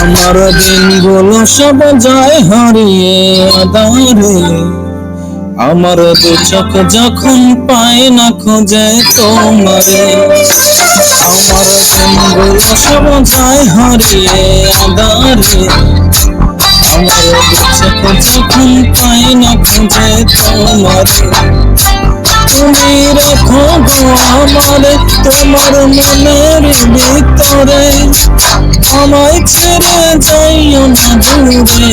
আমার দিনগুলো সব যায় হারিয়ে আধারে আমার দু চোখ যখন পায় না খোঁজে তোমারে। আমার দিনগুলো সব যায় হারিয়ে আধারে। আমার দু চোখ যখন পায় না খোঁজে তোমারে। তুমি রাখো গো আমারে, তোমার মনের ভিতরে। আমায় ছেড়ে যাইও না দূরে।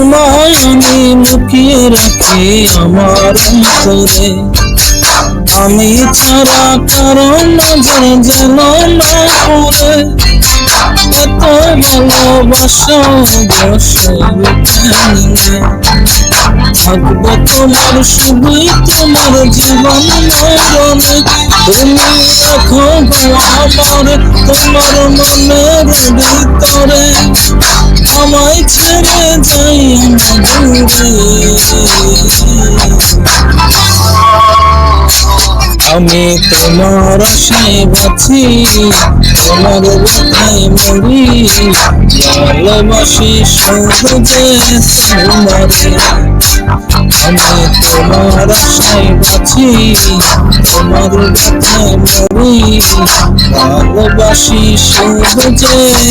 আমি লুকিয়ে রাখি আমার অন্তরে। আমি ছাড়া কারণ নজর যেন না পড়ে। এত ভালোবাসা বসে থাকব তোমার শুধুই তোমার জীবন মরণে। তুমি রাখো গো আমার, তোমার মনের ভিতরে। আমায় ছেড়ে যাই না আমি তোমার আশায় বাঁচি, তোমার ব্যথায় মরি। ভালোবাসি যে তোমারে। আমি তোমার আশায় বাঁচি, তোমার ব্যথায় মরি। ভালোবাসি শুধু তোমারে।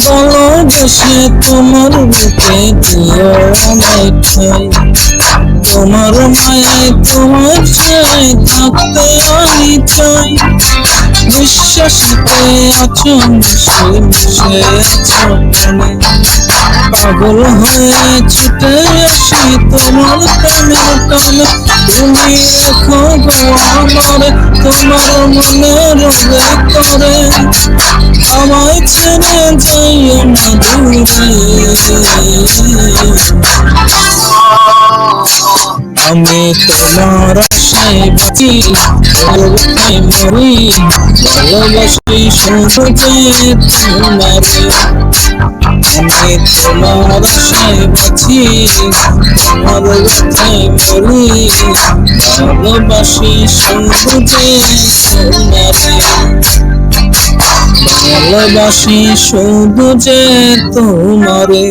ভালোবেসে তোমার বুকে দিও আমায় ঠাই। তোমার মায়ায় তোমার চাই থাকতে আমি চাই। বিশ্বাসতে আছো মিশে মিশে আছো মনে পাগল হয়ে ছুটে আসি তোমার প্রেমের টানে তুমি রেখো গো আমার, তোমার মনের ভেতরে আমায় ছেড়ে যাইও না দূরে। আমি তোমার আশায় বাঁচি। ভালোবাসায় মরি ভালোবাসি যে তোমারে আমি তোমার আশায় বাঁচি তোমার ব্যথায় মরি ভালোবাসি যে তোমারে ভালোবাসি শুধু যে তোমারে।